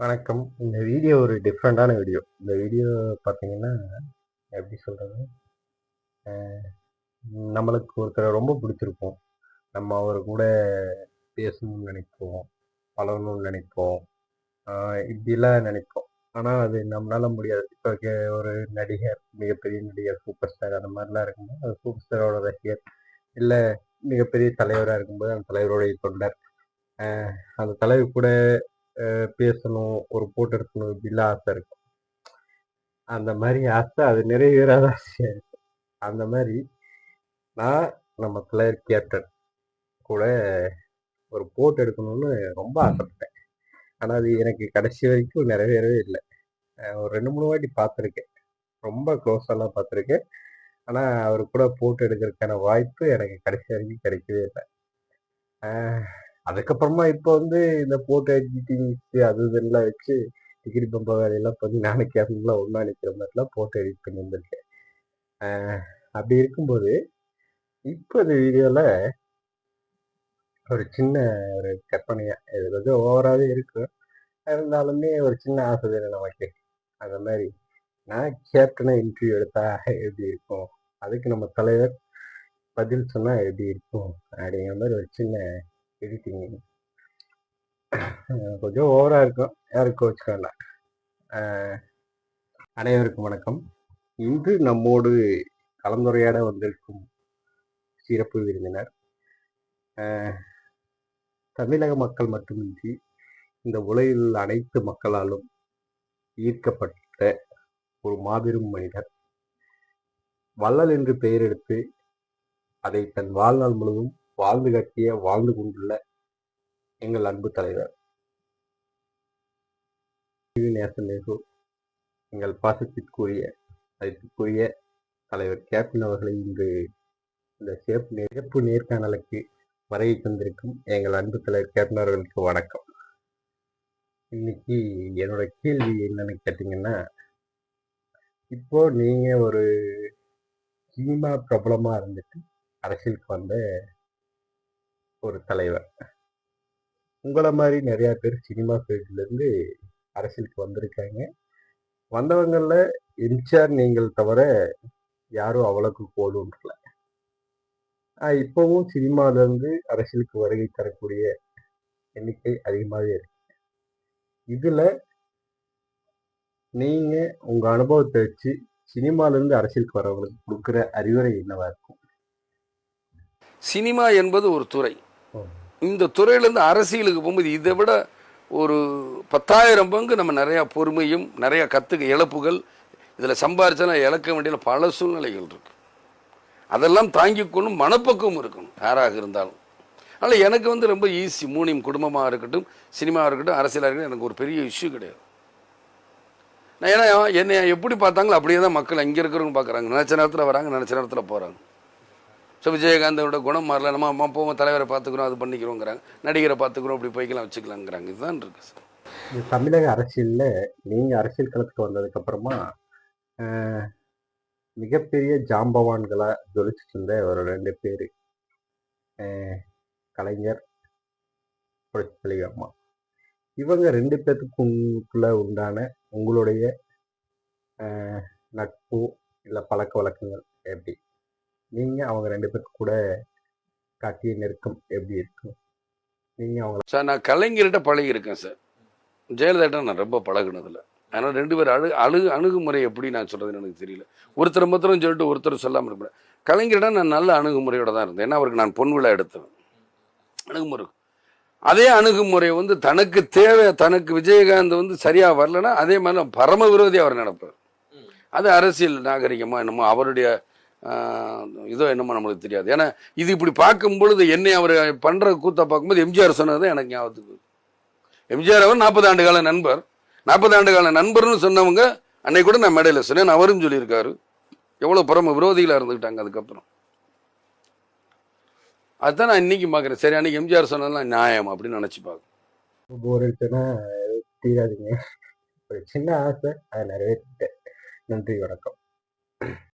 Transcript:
வணக்கம். இந்த வீடியோ ஒரு டிஃப்ரெண்ட்டான வீடியோ. இந்த வீடியோ பார்த்தீங்கன்னா, எப்படி சொல்கிறது நம்மளுக்கு ஒருத்தரை ரொம்ப பிடிச்சிருக்கும். நம்ம அவர் கூட பேசணும்னு நினைப்போம் பழகணும்னு நினைப்போம் இப்படிலாம் நினைப்போம் ஆனால் அது நம்மளால முடியாது. இப்போ ஒரு நடிகர், மிகப்பெரிய நடிகர், சூப்பர் ஸ்டார் அந்த மாதிரிலாம் இருக்கும்போது, அந்த சூப்பர் ஸ்டாரோட ரசிகர், இல்லை மிகப்பெரிய தலைவராக இருக்கும்போது, அந்த தலைவருடைய தொண்டர். அந்த தலைவர் கூட பேசணும், ஒரு போட்டு எடுக்கணும் இப்படிலாம் ஆசை இருக்கும். அந்த மாதிரி ஆசை அது நிறைவேறாத ஆசையா இருக்கும். அந்த மாதிரி நான் நம்ம தலைவர் கேப்டன் கூட ஒரு போட்டு எடுக்கணும்னு ரொம்ப ஆசைப்பட்டேன். ஆனா, அது எனக்கு கடைசி வரைக்கும் நிறைவேறவே இல்லை ஒரு 2, 3 வாட்டி பார்த்துருக்கேன். ரொம்ப க்ளோஸாலாம் பார்த்துருக்கேன். ஆனால் அவர் கூட போட்டு எடுக்கிறதுக்கான வாய்ப்பு எனக்கு கடைசி வரைக்கும் கிடைக்கவே இல்லை அதுக்கப்புறமா இப்போ வந்து இந்த போட்டோ எடிட்டிங்ஸ் அது இதெல்லாம் வச்சு, டிகிரி பம்ப வேலையெல்லாம் பண்ணி நானே கேப்டன்லாம் ஒன்றா நிற்கிற மாதிரிலாம் ஃபோட்டோ எடிட் பண்ணி வந்திருக்கேன். அப்படி இருக்கும்போது, இப்போ இந்த வீடியோவில் ஒரு சின்ன ஒரு கற்பனையாக இது கொஞ்சம் ஓவராகவே இருக்கும். இருந்தாலுமே ஒரு சின்ன ஆசை தானே நமக்கு. அந்த மாதிரி நான் கேப்டனை இன்டர்வியூ எடுத்தா எப்படி இருக்கும்? அதுக்கு நம்ம தலைவர் பதில் சொன்னால் எப்படி இருக்கும்? அப்படிங்கிற மாதிரி ஒரு சின்ன எடிட்டிங். கொஞ்சம் ஓவரா இருக்கும். யாரும் கோவிச்சுக்க அனைவருக்கும் வணக்கம். இன்று நம்மோடு கலந்துரையாட வந்திருக்கும் சிறப்பு விருந்தினர், தமிழக மக்கள் மட்டுமின்றி, இந்த உலகில் உள்ள அனைத்து மக்களாலும் ஈர்க்கப்பட்ட ஒரு மாபெரும் மனிதர். வள்ளல் என்று பெயர் எடுத்து, அதை தன் வாழ்நாள் முழுவதும் வாழ்ந்து கட்டிய வாழ்ந்து கொண்டுள்ள எங்கள் அன்பு தலைவர். நேசமிகு எங்கள் பாசத்திற்குரிய, அதற்குரிய தலைவர் கேப்டன் அவர்களை இன்று இந்த சேப்பு நிரப்பு நேர்காணலுக்கு வருகை தந்திருக்கும் எங்கள் அன்பு தலைவர் கேப்டன் அவர்களுக்கு வணக்கம். இன்னைக்கு என்னோட கேள்வி என்னன்னு கேட்டீங்கன்னா, இப்போ நீங்க ஒரு சினிமா பிரபலமா இருந்துட்டு, அரசியலுக்கு வந்த ஒரு தலைவர். உங்களை மாதிரி நிறையா பேர் சினிமா ஃபீல்ட்லேருந்து அரசியலுக்கு வந்திருக்காங்க. வந்தவங்களில் எம்ஜிஆர் நீங்கள் தவிர யாரும் அவ்வளவுக்கு போடுன்றல. இப்போவும் இப்பவும் அரசியலுக்கு வருகை தரக்கூடிய எண்ணிக்கை அதிகமாகவே இருக்கு. இதில் நீங்கள் உங்கள் அனுபவத்தை வச்சு சினிமாலேருந்து அரசியலுக்கு வரவங்களுக்கு கொடுக்குற அறிவுரை என்னவாக இருக்கும்? சினிமா என்பது ஒரு துறை இந்த துறையிலேருந்து அரசியலுக்கு போகும்போது இதை விட ஒரு பத்தாயிரம் பங்கு நம்ம நிறையா பொறுமையும் நிறையா கற்றுக்க இழப்புகள் இதில் சம்பாரிச்சாலும் இழக்க வேண்டிய பல சூழ்நிலைகள் இருக்கு. அதெல்லாம் தாங்கிக்கொள்ளும் மனப்பக்குவம் இருக்கணும் யாராக இருந்தாலும். அதனால் எனக்கு வந்து ரொம்ப ஈஸி மூணையும் குடும்பமாக இருக்கட்டும் சினிமாவாக இருக்கட்டும் அரசியலாக இருக்கட்டும் எனக்கு ஒரு பெரிய இஷ்யூ கிடையாது. நான் ஏன்னா என்னை எப்படி பார்த்தாங்களோ அப்படியே தான் மக்கள் இங்கே இருக்கிறவங்க பார்க்குறாங்க. நினச்ச நேரத்தில் வராங்க நினச்ச நேரத்தில் போகிறாங்க ஸோ விஜயகாந்தோட குணம் மாறல. நம்ம அம்மா போவோம் தலைவரை பார்த்துக்கிறோம் அது பண்ணிக்கிறோங்கிறாங்க. நடிகரை பார்த்துக்கிறோம் அப்படி போய்க்கலாம் வச்சுக்கலாங்கிறாங்க. இதுதான் இருக்கு. சார் தமிழக அரசியலில் நீங்கள் அரசியல் களத்துக்கு வந்ததுக்கப்புறமா மிகப்பெரிய ஜாம்பவான்களாக ஜொலிச்சுட்டு இருந்த ஒரு ரெண்டு பேர். கலைஞர், புரட்சித் அம்மா. இவங்க ரெண்டு பேர்த்துக்குள்ளே உண்டான உங்களுடைய நட்பு நட்பு, பழக்க பழக்கவழக்கங்கள் எப்படி? நீங்க அவங்க 2 பேத்து கூட காட்டிய நெருக்கம் எப்படி இருக்கும்? நீங்க அவங்கள சார் நான் கலைஞர்கிட்ட பழகியிருக்கேன் சார். ஜெயலலிதாட்ட நான் ரொம்ப பழகுனதில்ல. அதனால் ரெண்டு பேர் அழு அழு அணுகுமுறை எப்படி நான் சொல்கிறதுன்னு எனக்கு தெரியல. ஒருத்தர் மாத்திரம் சொல்லிட்டு ஒருத்தர் சொல்லாமல் இருப்பேன் கலைஞரிடம் நான் நல்ல அணுகுமுறையோட தான் இருந்தேன். ஏன்னா அவருக்கு நான் பொன் விழா எடுத்தவன். அணுகுமுறை அதே அணுகுமுறை வந்து தனக்கு தேவை தனக்கு விஜயகாந்த் வந்து சரியாக வரலன்னா அதே மாதிரி பரம விரோதி அவர் நடப்பார். அது அரசியல் நாகரிகமாக என்னமோ அவருடைய இதோ என்னமோ நம்மளுக்கு தெரியாது. ஏன்னா இது இப்படி பார்க்கும் பொழுது என்னை அவர் பண்ணுற கூத்தை பார்க்கும்போது எம்ஜிஆர் சொன்னது எனக்கு ஞாபகத்துக்கு எம்ஜிஆர் அவர் நாற்பது ஆண்டு கால நண்பர். நாற்பது ஆண்டு கால நண்பர்னு சொன்னவங்க அன்னைக்கு கூட நான் மேடையில் சொன்னேன். அவரும் சொல்லியிருக்காரு. எவ்வளோ பரம விரோதிகளாக இருந்துக்கிட்டாங்க அதுக்கப்புறம். அதுதான் நான் இன்னைக்கு பார்க்குறேன். சரி அன்னைக்கு எம்ஜிஆர் சொன்னதெல்லாம் நியாயம் அப்படின்னு நினச்சி பார்க்கணும் போர் அடிச்சுன்னா தீராதீங்க. ஒரு சின்ன ஆசை அதை நிறைவேற்றிட்டேன். நன்றி வணக்கம்.